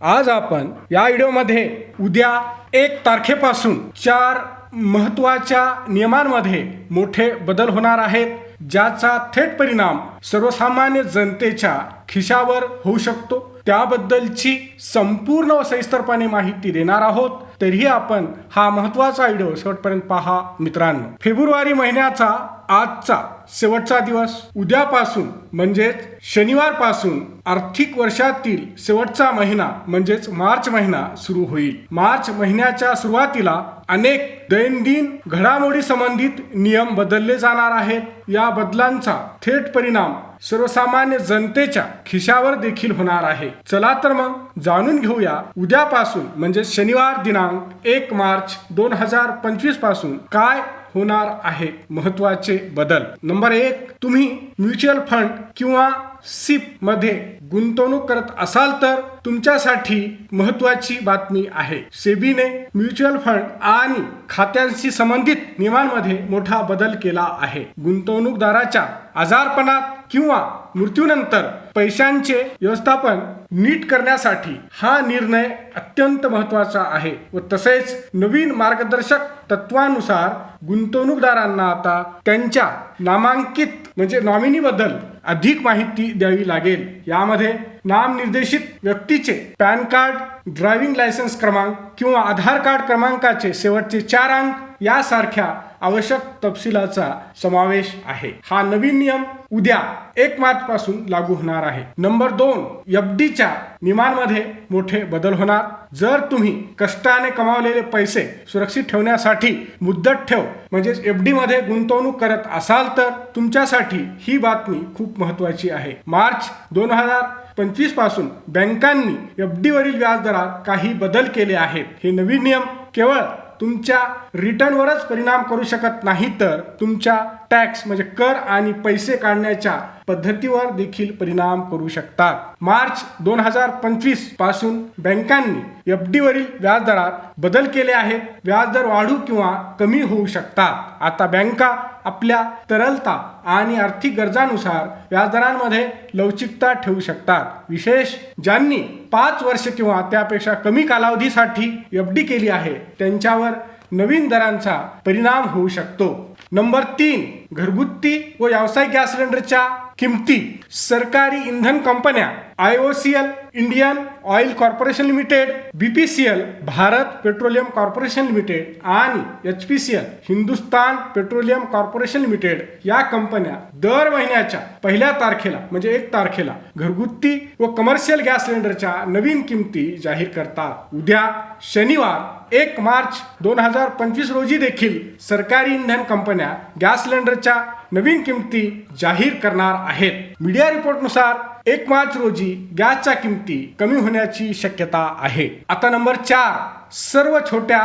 आज आपण या व्हिडिओमध्ये उद्या एक तारखेपासून चार महत्त्वाच्या नियमांमध्ये मोठे बदल होणार आहेत ज्याचा थेट परिणाम सर्वसामान्य जनतेच्या खिशावर होऊ शकतो. त्याबद्दलची संपूर्ण सविस्तरपणे माहिती देणार आहोत. तरीही आपण हा महत्त्वाचा व्हिडिओ शेवटपर्यंत पहा मित्रांनो. फेब्रुवारी महिन्याचा आजचा शेवटचा दिवस. उद्यापासून म्हणजेच शनिवारपासून आर्थिक वर्षातील शेवटचा महिना म्हणजेच मार्च महिना सुरू होईल. मार्च महिन्याच्या सुरुवातीला अनेक दैनंदिन घडामोडी संबंधित नियम बदलले जाणार आहेत. या बदलांचा थेट परिणाम सर्वसामान्य जनतेच्या खिशावर देखील होणार आहे. चला तर मग जाणून घेऊया उद्यापासून म्हणजे शनिवार दिनांक एक मार्च दोन हजार पंचवीसपासून काय होणार आहे महत्त्वाचे बदल. नंबर एक तुम्ही म्युच्युअल फंड किंवा सिपमध्ये गुंतवणूक करत असाल तर तुमच्यासाठी महत्वाची बातमी आहे. सेबीने म्युच्युअल फंड आणि खात्यांशी संबंधित नियमांमध्ये मोठा बदल केला आहे. गुंतवणूकदाराच्या आजारपणात किंवा मृत्यूनंतर पैशांचे व्यवस्थापन नीट करण्यासाठी हा निर्णय अत्यंत महत्त्वाचा आहे व तसेच नवीन मार्गदर्शक तत्वानुसार गुंतवणूकदारांना आता त्यांच्या नामांकित म्हणजे नॉमिनी बद्दल अधिक माहिती द्यावी लागेल. यामध्ये नामनिर्देशित व्यक्तीचे पॅन कार्ड ड्रायव्हिंग लायसन्स क्रमांक किंवा आधार कार्ड क्रमांकाचे शेवटचे चार अंक यासारख्या आवश्यक तपशिलाचा समावेश आहे. हा नवीन नियम उद्या एक मार्च पासून लागू होणार आहे. नंबर दोन एफडीच्या नियमांमध्ये मोठे बदल होणार. जर तुम्ही कष्टाने कमावलेले पैसे सुरक्षित ठेवण्यासाठी मुदत ठेव म्हणजेच एफ डी मध्ये गुंतवणूक करत असाल तर तुमच्यासाठी ही बातमी खूप महत्वाची आहे. मार्च दोन हजार पंचवीसपासून बँकांनी एफ डीवरील व्याजदरात काही बदल केले आहेत. हे नवीन नियम केवळ तुमच्या रिटर्नवरच परिणाम करू शकत नाही तर तुमच्या टॅक्स म्हणजे कर आणि पैसे काढण्याच्या पद्धतीवर देखील परिणाम करू शकतात. मार्च दोन हजार पंचवीसपासून बँकांनी एफ डी वरील व्याजदरात बदल केले आहेत. व्याजदर वाढू किंवा कमी होऊ शकतात. आता बँका आपल्या तरलता आणि आर्थिक गरजानुसार व्याजदरांमध्ये लवचिकता ठेवू शकतात. विशेष ज्यांनी पाच वर्ष किंवा त्यापेक्षा कमी कालावधीसाठी एफ डी केली आहे त्यांच्यावर नवीन दरांचा परिणाम होऊ शकतो. नंबर तीन घरगुती व व्यावसायिक गॅस सिलेंडरच्या किमती. सरकारी इंधन कंपन्या I O C L Indian Oil Corporation Limited BPCL Bharat Petroleum Corporation Limited आणि H P C L Hindustan Petroleum Corporation Limited या कंपन्या दर महिन्याच्या पहिल्या तारखेला म्हणजे एक तारखेला घरगुती व कमर्शियल गॅस सिलेंडरच्या नवीन किमती जाहीर करतात. उद्या शनिवार एक मार्च दोन हजार पंचवीस रोजी देखील सरकारी इंधन कंपन्या गॅस सिलेंडरच्या नवीन किमती जाहीर करणार आहेत. मीडिया रिपोर्टनुसार एक मार्च रोजी गॅसच्या किमती कमी होण्याची शक्यता आहे. आता नंबर चार सर्व छोट्या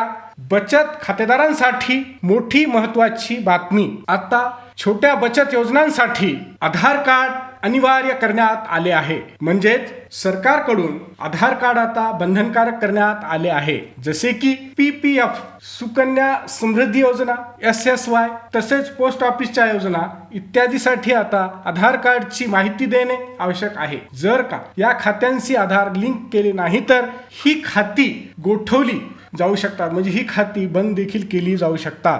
बचत खातेदारांसाठी मोठी महत्वाची बातमी. आता छोट्या बचत योजनांसाठी आधार कार्ड अनिवार्य करण्यात आले आहे. म्हणजेच सरकारकडून आधार कार्ड आता बंधनकारक करण्यात आले आहे. जसे की P P F Sukanya Samriddhi Yojana S S Y तसेच पोस्ट ऑफिसच्या योजना इत्यादीसाठी आता आधार कार्डची माहिती देणे आवश्यक आहे. जर का या खात्यांशी आधार लिंक केले नाही तर ही खाती गोठवली जाऊ शकतात. म्हणजे ही खाती बंद देखील केली जाऊ शकतात.